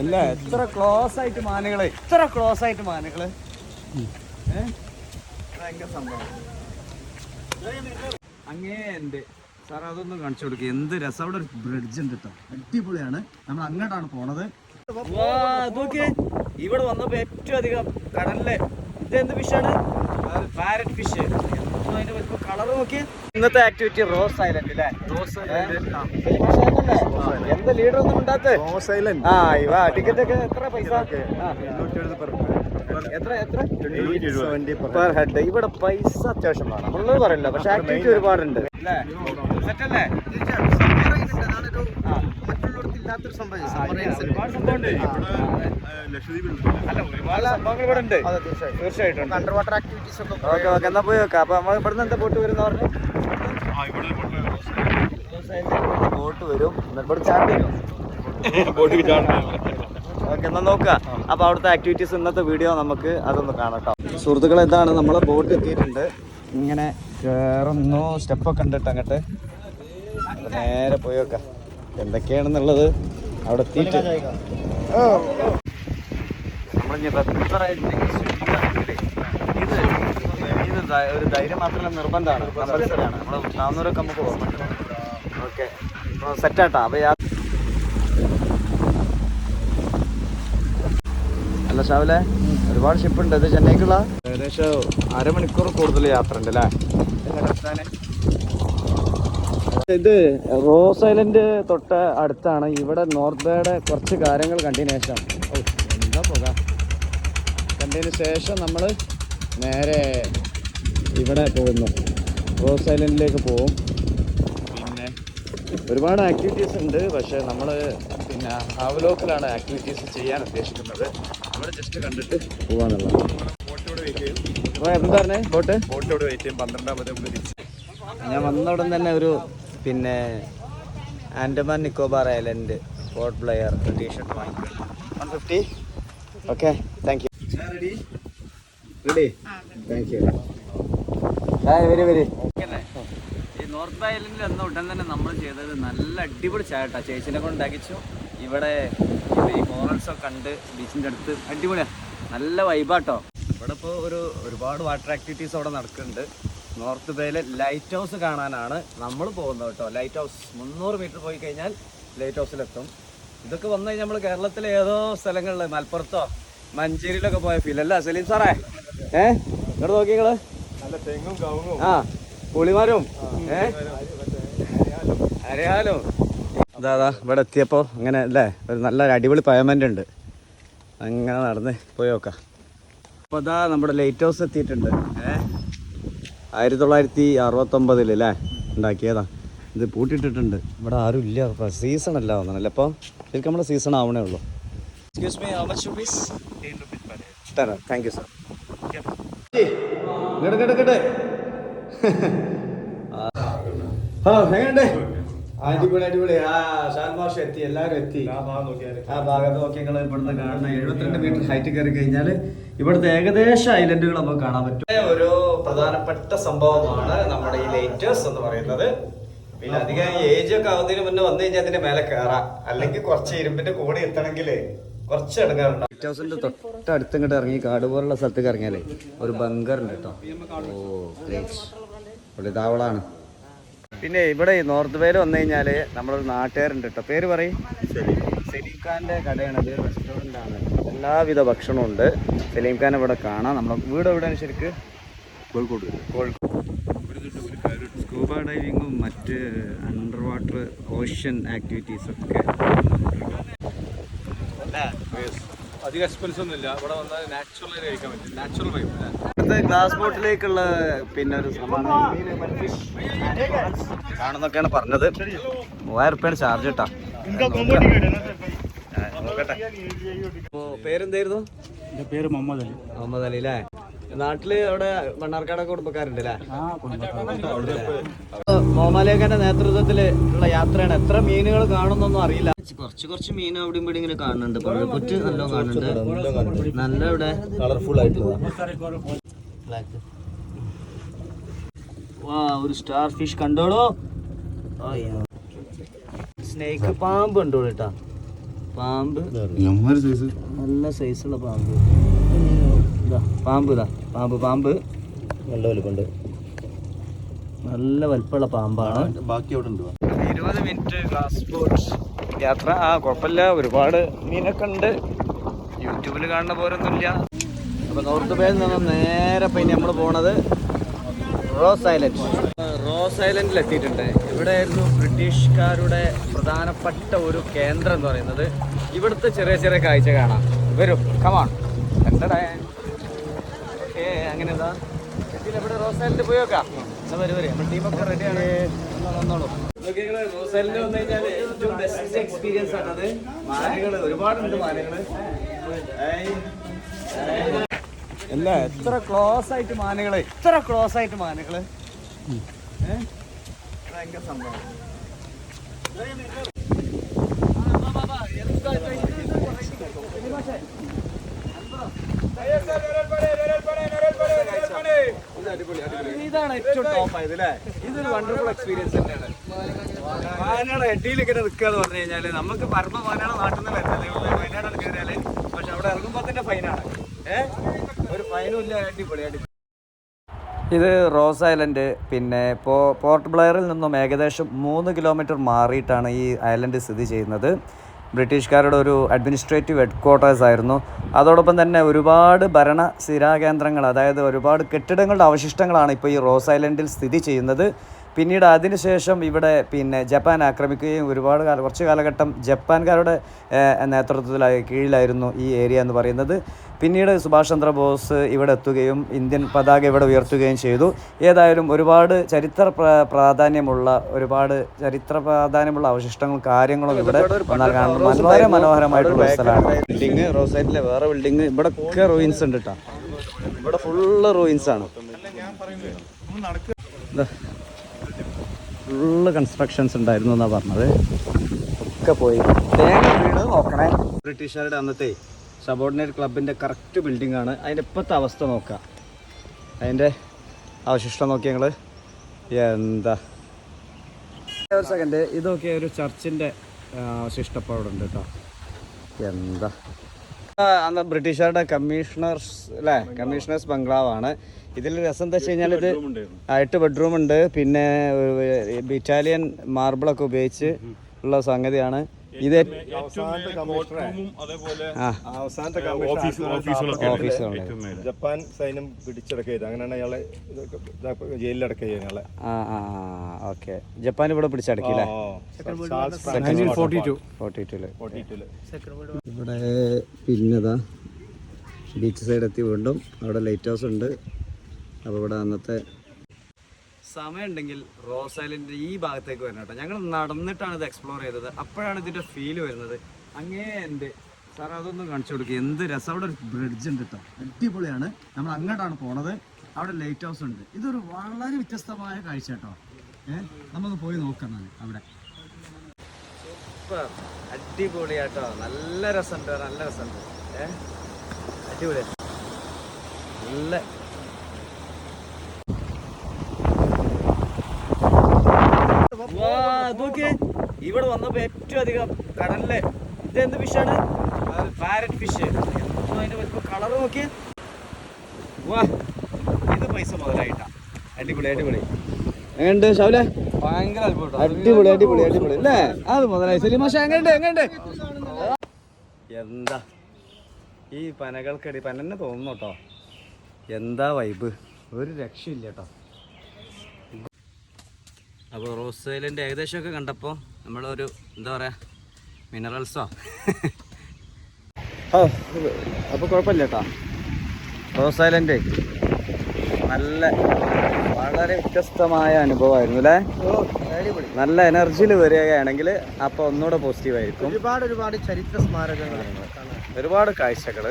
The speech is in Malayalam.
അല്ല? എത്ര ക്ലോസ് ആയിട്ട് മാനുകളെ. ഇത്ര ക്ലോസ് ആയിട്ട് മാനുകൾ? ഭയങ്കര സംഭവം. അങ്ങേ ഉണ്ട്. സാർ അതൊന്നും കാണിച്ചു കൊടുക്കുക എന്ത് രസം. അവിടെ ഒരു ബ്രിഡ്ജ് ഉണ്ട് കേട്ടോ അടിപൊളിയാണ്. നമ്മൾ അങ്ങോട്ടാണ് പോണത്. ഇവിടെ വന്നപ്പോ ഏറ്റവും അധികം കടലിലെ ഇതെന്ത് ഫിഷാണ് പാരറ്റ് ഫിഷ് അതിന്റെ വലിപ്പം കളർ നോക്കി ഇന്നത്തെ ആക്ടിവിറ്റി റോസ് ഐലൻഡ് അല്ലേ റോസ് എന്താ ലീഡർ ഒന്നും ഉണ്ടാത്ത ആ ഇവ ടിക്കറ്റ് ഒക്കെ എത്ര പൈസ. എത്ര എത്ര? പെർ ഹെഡ് ഇവിടെ പൈസ അത്യാവശ്യം വേണം. നമ്മളത് പറയില്ല. പക്ഷെ ആക്ടിവിറ്റി ഒരുപാടുണ്ട്. അല്ലേ? അല്ലേ സംഭവം അണ്ടർ വാട്ടർ ആക്ടിവിറ്റീസ് ഒക്കെ ഓക്കെ ഓക്കെ എന്നാ പോയി നോക്കാം. അപ്പൊ നമ്മൾ ഇവിടുന്ന് എന്താ ബോട്ട് വരുന്ന പറഞ്ഞു? ബോട്ട് വരും. എന്നിട്ട് ഇവിടെ ചാർട്ട് വരും ഓക്കെ എന്നാ നോക്കാം. അപ്പൊ അവിടുത്തെ ആക്ടിവിറ്റീസ് ഇന്നത്തെ വീഡിയോ നമുക്ക് അതൊന്ന് കാണട്ടോ. സുഹൃത്തുക്കൾ സുഹൃത്തുക്കളെ ഇതാണ് നമ്മളെ ബോട്ട് എത്തിയിട്ടുണ്ട്. ഇങ്ങനെ കയറുന്നു സ്റ്റെപ്പൊക്കെ ഉണ്ട് കേട്ടോ അങ്ങോട്ട്. നേരെ പോയി നോക്കാം. എന്തൊക്കെയാണെന്നുള്ളത് അവിടെ എത്തിയിട്ട് ഒരു ധൈര്യം മാത്രമല്ല നിർബന്ധമാണ് കമ്പൽസറിയാണ് നമ്മൾ നാന്നൂറൊക്കെ നമുക്ക് ഓക്കെ സെറ്റാട്ടാ അപ്പൊ യാ- അല്ല ഷാവിലെ ഒരുപാട് ഷിപ്പ് ഉണ്ട്. ഇത് ചെന്നൈക്കുള്ള ഏകദേശം അരമണിക്കൂർ കൂടുതൽ യാത്ര ഉണ്ട് അല്ലേ? ഇത് റോസ് ഐലൻഡ് തൊട്ട് അടുത്താണ്. ഇവിടെ നോർത്ത് ബേയുടെ കുറച്ച് കാര്യങ്ങൾ കണ്ടതിന് ശേഷം. എന്താ പോക? കണ്ടതിന് ശേഷം നമ്മൾ നേരെ ഇവിടെ പോകുന്നു. റോസ് ഐലൻഡിലേക്ക് പോകും. പിന്നെ ഒരുപാട് ആക്ടിവിറ്റീസ് ഉണ്ട്. പക്ഷേ നമ്മൾ പിന്നെ ഹാവലോക്കിലാണ് ആക്ടിവിറ്റീസ് ചെയ്യാൻ ഉദ്ദേശിക്കുന്നത്. അവിടെ ജസ്റ്റ് കണ്ടിട്ട് പോവാന്നുള്ളത് എന്താ പറഞ്ഞേ? ബോട്ട്? ബോട്ടിലൂടെ വെയിറ്റ് ചെയ്യും. പന്ത്രണ്ടാമത്തെ നമ്മൾ ഞാൻ വന്ന ഉടൻ തന്നെ ഒരു പിന്നെ Andaman Nicobar island Port Blair T shirt വാങ്ങിക്കും one fifty okay thank you ready ready thank you very very. ഈ നോർത്ത് ഐലൻഡിൽ എന്ന ഉടൻ തന്നെ നമ്മൾ ചെയ്തത് നല്ല അടിപൊളി ചായട്ടാ. ചേച്ചിനെ കൊണ്ട് അകിച്ചു ഇവിടെ ഈ കോറൽസ് ഒക്കെ കണ്ട് ബീച്ചിന്റെ അടുത്ത് അടിപൊളിയാണ് നല്ല വൈബാട്ടോ ഇവിടെ ഇപ്പോൾ ഒരു ഒരുപാട് വാട്ടർ ആക്ടിവിറ്റീസ് അവിടെ നടക്കുന്നുണ്ട്. നോർത്ത് ബേയിലെ ലൈറ്റ് ഹൗസ് കാണാനാണ് നമ്മൾ പോകുന്നത് കേട്ടോ. ലൈറ്റ് ഹൗസ് മുന്നൂറ് മീറ്റർ പോയി കഴിഞ്ഞാൽ ലൈറ്റ് ഹൗസിലെത്തും. ഇതൊക്കെ വന്നു കഴിഞ്ഞാൽ നമ്മൾ കേരളത്തിലെ ഏതോ സ്ഥലങ്ങളിൽ മലപ്പുറത്തോ മഞ്ചേരിയിലൊക്കെ പോയ ഫീൽ അല്ല സലീം സാറേ? ഏ? ഇവിടെ നോക്കി നിങ്ങൾ. ആ പുളിമാരും. ഏ? അറിയാലോ അതാ അതാ ഇവിടെ എത്തിയപ്പോൾ അങ്ങനെ അല്ലേ ഒരു നല്ല അടിപൊളി പയമന്റ് ഉണ്ട്. അങ്ങനെ നടന്ന് പോയി നോക്കാം. അപ്പോൾ അതാ നമ്മുടെ ലൈറ്റ് ഹൗസ് എത്തിയിട്ടുണ്ട്. ഏ? ആയിരത്തി തൊള്ളായിരത്തി അറുപത്തൊമ്പതിൽ അല്ലേ ഉണ്ടാക്കിയതാ. ഇത് പൂട്ടിട്ടിട്ടുണ്ട് ഇവിടെ ആരും ഇല്ല. സീസൺ അല്ല തോന്നണല്ലേ? അപ്പോൾ ശരിക്കും നമ്മുടെ സീസൺ ആവണേ ഉള്ളൂ. Excuse me how much rupees തരാം. താങ്ക് യു സർ എങ്ങനെയുണ്ട്? അടിപൊളി അടിപൊളി. ആ ഷാൻ മാഷ് എത്തി എല്ലാവരും എത്തി. ആ ഭാഗം നോക്കിയാൽ ആ ഭാഗത്ത് നോക്കി നിങ്ങൾ ഇവിടുന്ന് കാണുന്ന എഴുപത്തിരണ്ട് മീറ്റർ ഹൈറ്റ് കയറി കഴിഞ്ഞാൽ ഇവിടുത്തെ ഏകദേശം ഐലൻഡുകൾ നമുക്ക് കാണാൻ പറ്റും. ഒരു പ്രധാനപ്പെട്ട സംഭവമാണ് നമ്മുടെ ഈ ലേറ്റേഴ്സ് എന്ന് പറയുന്നത്. പിന്നെ അധികം ഏജ് ഒക്കെ ആവുന്നതിന് മുന്നേ വന്നു കഴിഞ്ഞാൽ അതിന്റെ മേലെ കയറാം അല്ലെങ്കിൽ കുറച്ച് ഇരുമ്പിന്റെ കൂടെ എത്തണമെങ്കിൽ കുറച്ച് ഇടങ്ങാറുണ്ട്. തൊട്ടടുത്ത് ഇങ്ങോട്ട് ഇറങ്ങി കാട് പോലുള്ള സ്ഥലത്തേക്ക് ഇറങ്ങിയാലേ ഒരു ബങ്കർ ഉണ്ട് കേട്ടോ ഓ പിന്നെ ഇവിടെ നോർത്ത് വേൽ വന്നു കഴിഞ്ഞാൽ നമ്മളൊരു നാട്ടുകാരുണ്ട് കേട്ടോ പേര് പറയും. സലീം ഖാന്റെ കടയാണ് റെസ്റ്റോറന്റ് ആണ്. എല്ലാവിധ ഭക്ഷണവും ഉണ്ട്. സലീം ഖാൻ ഇവിടെ കാണാം. നമ്മളെ വീട് എവിടെയാണ് ശരിക്ക്? കോഴിക്കോട് കോഴിക്കോട് സ്കൂബ ഡൈവിങ്ങും മറ്റ് അണ്ടർ വാട്ടർ ഓഷ്യൻ ആക്ടിവിറ്റീസ് ഒക്കെ അധികം എക്സ്പെൻസ് ഇവിടെ വന്നാൽ നാച്ചുറൽ കഴിക്കാൻ പറ്റും. നാച്ചുറൽ വൈബ് അടുത്ത ഗ്ലാസ് ബോട്ടിലേക്കുള്ള പിന്നെ ഒരു ആണെന്നൊക്കെയാണ് കാണുന്നൊക്കെയാണ് പറഞ്ഞത്. മൂവായിരം റുപ്യാണ് ചാർജ് കേട്ടാ പേരെന്തായിരുന്നു? എന്റെ പേര് മുഹമ്മദ് അലി. മുഹമ്മദ് അലി അല്ലേ? നാട്ടിൽ അവിടെ മണ്ണാർക്കാടൊക്കെ കുടുംബക്കാരുണ്ട്. മോമാലേഖന്റെ നേതൃത്വത്തിൽ ഉള്ള യാത്രയാണ്. എത്ര മീനുകൾ കാണുന്നൊന്നും അറിയില്ല. കുറച്ച് കുറച്ച് മീൻ അവിടെ ഇവിടെ ഇങ്ങനെ കാണുന്നുണ്ട്. പഴുപുറ്റ് നല്ല കാണുന്നുണ്ട്. നല്ല ഇവിടെ കളർഫുൾ ആയിട്ടുള്ള. വാ ഒരു സ്റ്റാർ ഫിഷ് കണ്ടോളൂ. സ്നേക്ക് പാമ്പ് കണ്ടോളൂ കേട്ടാ. പാമ്പ്. നല്ല സൈസുള്ള പാമ്പ്. ഇതാ പാമ്പ് ഇതാ. പാമ്പ് പാമ്പ്. നല്ല വലുപ്പുണ്ട് നല്ല വലുപ്പുള്ള പാമ്പാണ്. ബാക്കി അവിടെ ഉണ്ട്. ഇരുപത് മിനിറ്റ് ഗ്ലാസ് ബോട്ട് യാത്ര. ആ കുഴപ്പമില്ല. ഒരുപാട് മീനൊക്കെ ഉണ്ട്. യൂട്യൂബിൽ കാണുന്ന പോരൊന്നുമില്ല അപ്പോൾ നോർത്ത് ബേയിൽ നിന്ന് നേരെ പിന്നെ നമ്മൾ പോണത് റോസ് ഐലൻഡ്. റോസ് ഐലൻഡിൽ എത്തിയിട്ടുണ്ട്. ഇവിടെയായിരുന്നു ബ്രിട്ടീഷുകാരുടെ പ്രധാനപ്പെട്ട ഒരു കേന്ദ്രം എന്ന് പറയുന്നത്. ഇവിടുത്തെ ചെറിയ ചെറിയ കാഴ്ച കാണാം. വരും. കമാൺ എന്താ അങ്ങനെ എന്താ ഇവിടെ റോസ് ഐലൻഡ് പോയി നോക്കാം. എന്നാ വരും വരും. നമ്മുടെ ടീമൊക്കെ റെഡിയാണ് വന്നോളൂ. റോസ് ഐലൻഡ് വന്നു കഴിഞ്ഞാൽ ഏറ്റവും ബെസ്റ്റ് എക്സ്പീരിയൻസ് ആണത് മാനകൾ ഒരുപാടുണ്ട് മാനകൾ. അല്ല എത്ര ക്ലോസ് ആയിട്ട് മാനകൾ ഇത്ര ക്ലോസ് ആയിട്ട് മാനകൾ. ഭയങ്കര സംഭവം ഇതാണ് ഏറ്റവും ടോപ്പ് ആയത് അല്ലേ ഇതൊരു വണ്ടർഫുൾ എക്സ്പീരിയൻസ് തന്നെയാണ്. വയനാട് എട്ടിയിൽ ഇങ്ങനെ നിൽക്കുക എന്ന് പറഞ്ഞു കഴിഞ്ഞാൽ നമുക്ക് പരമ വയനാട് നാട്ടിൽ നിന്ന് വരുന്നല്ലേ വയനാട് കയറിയാൽ പക്ഷെ അവിടെ ഇറങ്ങുമ്പോൾ തന്നെ ഫൈനാണ് ഏഹ് ഒരു ഫൈനും ഇല്ല. അടിപൊളി ഇത് റോസ് ഐലൻഡ്. പിന്നെ ഇപ്പോൾ പോർട്ട് ബ്ലെയറിൽ നിന്നും ഏകദേശം മൂന്ന് കിലോമീറ്റർ മാറിയിട്ടാണ് ഈ ഐലൻഡ് സ്ഥിതി ചെയ്യുന്നത്. ബ്രിട്ടീഷുകാരുടെ ഒരു അഡ്മിനിസ്ട്രേറ്റീവ് ഹെഡ്ക്വാർട്ടേഴ്സ് ആയിരുന്നു. അതോടൊപ്പം തന്നെ ഒരുപാട് ഭരണ സ്ഥിരാകേന്ദ്രങ്ങൾ അതായത് ഒരുപാട് കെട്ടിടങ്ങളുടെ അവശിഷ്ടങ്ങളാണ് ഇപ്പോൾ ഈ റോസ് ഐലൻഡിൽ സ്ഥിതി ചെയ്യുന്നത്. പിന്നീട് അതിനുശേഷം ഇവിടെ പിന്നെ ജപ്പാൻ ആക്രമിക്കുകയും ഒരുപാട് കാലം കുറച്ച് കാലഘട്ടം ജപ്പാൻകാരുടെ നേതൃത്വത്തിലായി കീഴിലായിരുന്നു ഈ ഏരിയ എന്ന് പറയുന്നത്. പിന്നീട് സുഭാഷ് ചന്ദ്രബോസ് ഇവിടെ എത്തുകയും ഇന്ത്യൻ പതാക ഇവിടെ ഉയർത്തുകയും ചെയ്തു. ഏതായാലും ഒരുപാട് ചരിത്ര പ്രാധാന്യമുള്ള ഒരുപാട് ചരിത്ര പ്രാധാന്യമുള്ള അവശിഷ്ടങ്ങളും കാര്യങ്ങളും ഇവിടെ വന്നാൽ വളരെ മനോഹരമായിട്ടുള്ള സ്ഥലമാണ്. ബിൽഡിങ് റോഡ് സൈഡിലെ വേറെ ബിൽഡിങ് ഇവിടെ ഒക്കെ റൂയിൻസ് ഉണ്ട് കേട്ടോ ഇവിടെ ഫുള്ള് റൂയിൻസ് ആണ്. ഫുള്ള് കൺസ്ട്രക്ഷൻസ് ഉണ്ടായിരുന്നു എന്നാണ് പറഞ്ഞത്. ഒക്കെ പോയി. തേങ്ങ വീണ് നോക്കണേ. ബ്രിട്ടീഷുകാരുടെ അന്നത്തെ സബോർഡിനേറ്റ് ക്ലബിന്റെ കറക്റ്റ് ബിൽഡിംഗ് ആണ്. അതിന്റെ ഇപ്പോഴത്തെ അവസ്ഥ നോക്കാം. അതിന്റെ അവശിഷ്ടം നോക്കി ഞങ്ങൾ എന്താ? ഒരു സെക്കൻഡ് ഇതൊക്കെ ഒരു ചർച്ചിന്റെ അവശിഷ്ടപ്പാടുണ്ട് കേട്ടോ. എന്താ? അന്ന് ബ്രിട്ടീഷുകാരുടെ കമ്മീഷണേഴ്സ് അല്ലേ? കമ്മീഷണേഴ്സ് ബംഗ്ലാവാണ്. ഇതിൽ രസം എന്താ വെച്ച് കഴിഞ്ഞാൽ ഇത് എട്ട് ബെഡ്റൂം ഉണ്ട് പിന്നെ ഇറ്റാലിയൻ മാർബിളൊക്കെ ഉപയോഗിച്ച് ഉള്ള സംഗതിയാണ്. ഇത് അവസാനത്തെ ഓഫീസുകളുണ്ട് ജപ്പാൻ സൈന്യം പിടിച്ചടക്കിയത് അങ്ങനെയാണ് അയാളെ അയാളെ ആ ആ ഓക്കെ. ജപ്പാൻ ഇവിടെ പിടിച്ചടക്കില്ലേ ഇവിടെ പിന്നതാ ബീച്ച് സൈഡ് എത്തി വീണ്ടും. അവിടെ ലൈറ്റ് ഹൗസ് ഉണ്ട്. അപ്പോൾ ഇവിടെ അന്നത്തെ സമയം ഉണ്ടെങ്കിൽ റോസ് ഐലൻഡ് ഈ ഭാഗത്തേക്ക് വരണം കേട്ടോ. ഞങ്ങൾ നടന്നിട്ടാണ് ഇത് എക്സ്പ്ലോർ ചെയ്തത്. അപ്പോഴാണ് ഇതിന്റെ ഫീൽ വരുന്നത്. അങ്ങേ എന്റെ സാർ അതൊന്നും കാണിച്ചു കൊടുക്കുക എന്ത് രസം. അവിടെ ഒരു ബ്രിഡ്ജ് ഉണ്ട് കേട്ടോ. അടിപൊളിയാണ്. നമ്മൾ അങ്ങോട്ടാണ് പോണത്. അവിടെ ലൈറ്റ് ഹൗസ് ഉണ്ട്. ഇതൊരു വളരെ വ്യത്യസ്തമായ കാഴ്ച കേട്ടോ. ഏഹ് നമ്മൾ പോയി നോക്കാം അവിടെ. സൂപ്പർ അടിപൊളിയാട്ടോ നല്ല രസമുണ്ട്. നല്ല രസമുണ്ട്. ഏ അടിപൊളി നല്ല വാ, ഇത് നോക്കിയേ. ഇവിടെ വന്നപ്പോ ഏറ്റവും അധികം കടലിലെ. ഇത് എന്ത് ഫിഷാണ് പാരറ്റ് ഫിഷ് അതിന്റെ വലിപ്പം കളർ നോക്കിയേ. വാ ഇത് പൈസ മുതലായിട്ടാ. അടിപൊളി അടിപൊളി. എങ്ങനെയുണ്ട് ഷാവിലെ ഭയങ്കര അടിപൊളി അടിപൊളി അടിപൊളി. അല്ലേ? അത് മുതലായി. സലീം മാഷ എങ്ങണ്ട് എന്താ? ഈ പനകൾക്കടി പനന്നെ തോന്നുന്നു കേട്ടോ. എന്താ വൈബ് ഒരു രക്ഷയില്ല കേട്ടോ. അപ്പോൾ റോസ് ഐലൻഡ് ഏകദേശമൊക്കെ കണ്ടപ്പോൾ നമ്മളൊരു എന്താ പറയുക മിനറൽസോ ഓ അപ്പോൾ കുഴപ്പമില്ല കേട്ടോ. റോസ് ഐലൻഡ് നല്ല വളരെ വ്യത്യസ്തമായ അനുഭവമായിരുന്നു അല്ലേ? നല്ല എനർജിയിൽ വരികയാണെങ്കിൽ അപ്പോൾ ഒന്നുകൂടെ പോസിറ്റീവായിരിക്കും ഒരുപാട് ഒരുപാട് ചരിത്ര സ്മാരകങ്ങൾ. ഒരുപാട് കാഴ്ചകൾ.